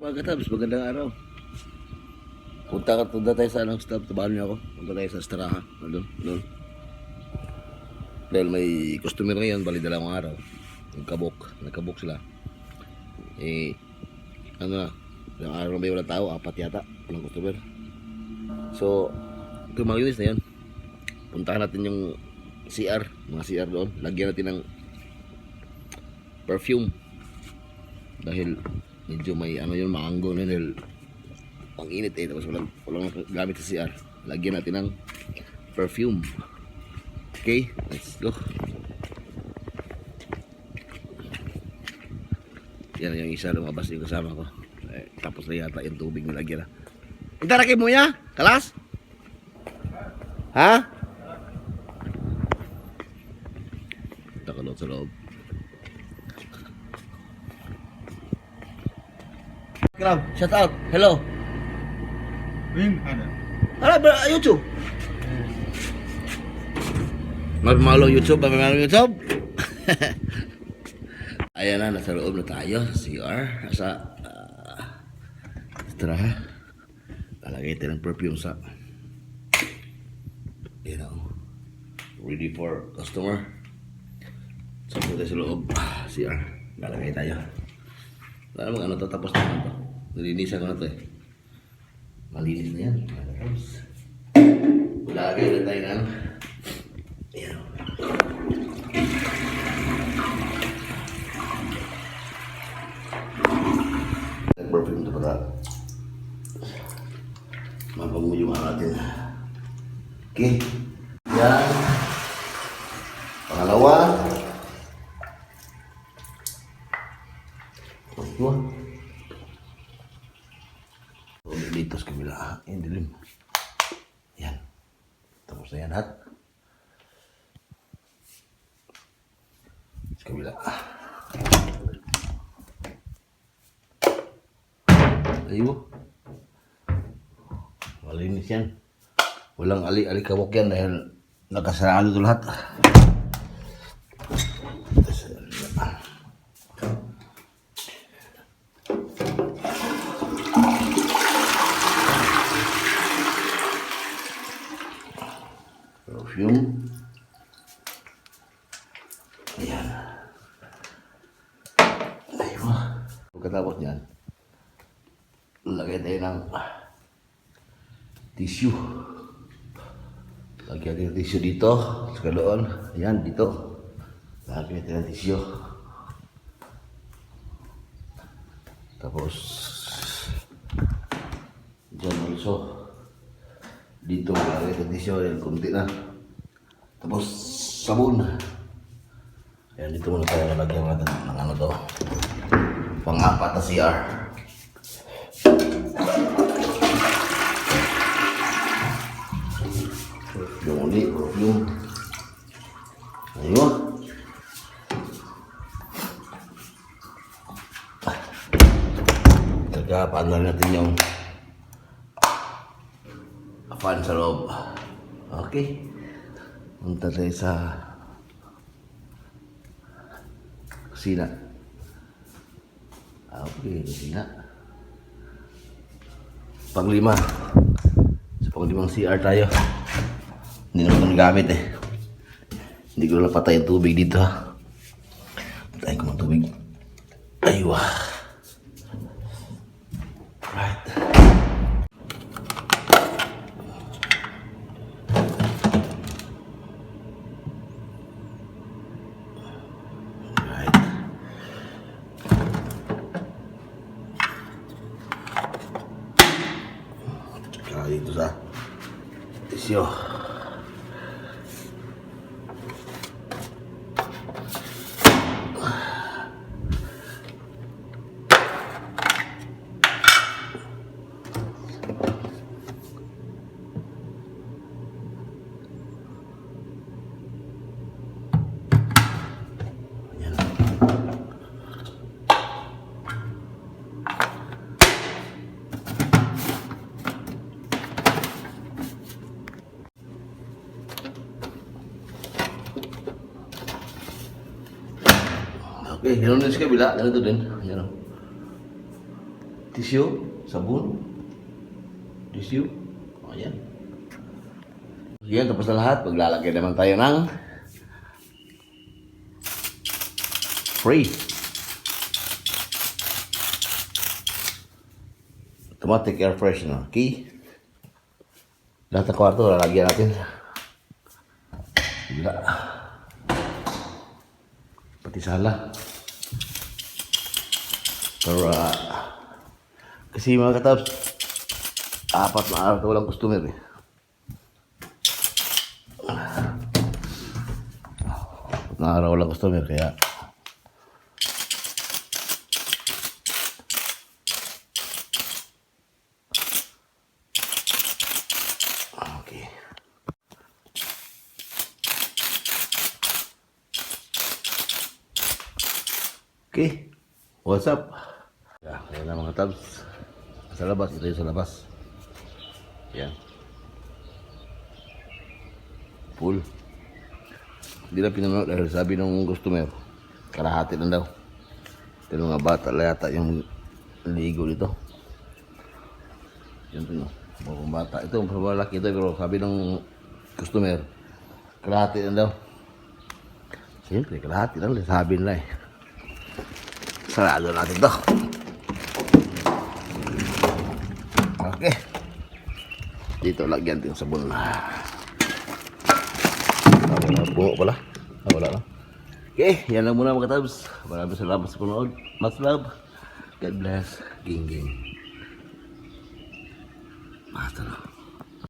Pagkatapos, magandang araw. Punta ka, punta tayo sa anong stop, tabahan niyo ako. Punta tayo sa Straha. Doon, doon. Dahil may customer ngayon, bali dalawang araw. Nagkabok, nagkabok sila. Eh, ano na, ilang araw na ba wala tao? Apat yata, walang customer. So, kung malinis na yan, puntahan natin yung CR, mga CR doon. Lagyan natin ng perfume. Dahil medyo may ano yun, maanggo na dahil ang init eh. Tapos walang, walang gamit sa CR. Lagyan natin ng perfume. Okay, let's go. Yan yung isa lumabas yung kasama ko. Eh, tapos na yata yung tubig nilagyan na. Itaraki mo ya? Kalas? Ha? Takalot sa loob. Grab, shout out. Hello. Wing, ada. Ala, ba, YouTube. Magmalo YouTube, magmalo YouTube. Ayan na, nasa loob na tayo sa CR. Nasa, uh, tara ha. Lalagay tayo ng perfume sa, you know, ready for customer. So, punta tayo sa loob, CR. Lalagay tayo. Wala namang ano to, tapos na to. Nilinisan ko na to. Malinis na yan. Tapos, Lagay na tayo ng Ayan. Pangalawa. Pangalawa. Sa kabila. Yan, dilim. Yan. Tapos na yan, hat. Sa kabila. Ayo. Malinis yan. Walang ali-alikabok yan dahil nakasarado ito lahat. Perfume. Ayan. Ayun. Pagkatapos niyan, lagay tayo ng tissue. Lagyan natin ng tissue dito, sa doon. Ayan, dito. Lagyan natin ng tissue. Tapos, dyan also. Dito, lagyan natin ng tissue. Kunti na. Tapos, sabon. Ayan, dito muna tayo lalagyan natin ng ano to. Pang-apat na CR. Yung uli, yung ayun. Kagapaan na natin yung fan sa loob. Okay. Punta tayo sa kusina. Ah, Okay, kusina. Panglima. Sa panglimang CR tayo. Hindi naman gamit eh. Hindi ko lang patay ang tubig dito ha. Patayin ko ng tubig. Aywa. Dito sa tisyo. Eh, helon ni sikit bila dari tu den. Ah, ya. Tisu, sabun. Tisu. Oh ya. Yan tapos na lahat, paglalagay naman tayo nang. free. Automatic air freshener. Key. Lahat ng kwarto, lagi nanti. Bila. Seperti salah. Para, kasi mga katabs, apat na araw walang customer eh. Apat na araw walang customer, kaya. Okay. What's up? Yeah, ayan na mga tabs. Sa labas, ito yung sa labas. Yan. Full. Hindi na pinanood dahil sabi ng customer, kalahati lang daw. Pero mga bata lang yata yung ligo dito. Yan to no. Mga bata. Ito, malaki ito pero sabi ng customer, kalahati lang daw. Siyempre, kalahati lang. Sabi nila eh. Sarado natin to. Okay. Dito lagyan din sabon. Ah, wala bungo pala. Ah, wala lang. Okay, yan lang muna mga tabs. Maraming salamat sa panood. Much love. God bless. Ging ging. Basta na.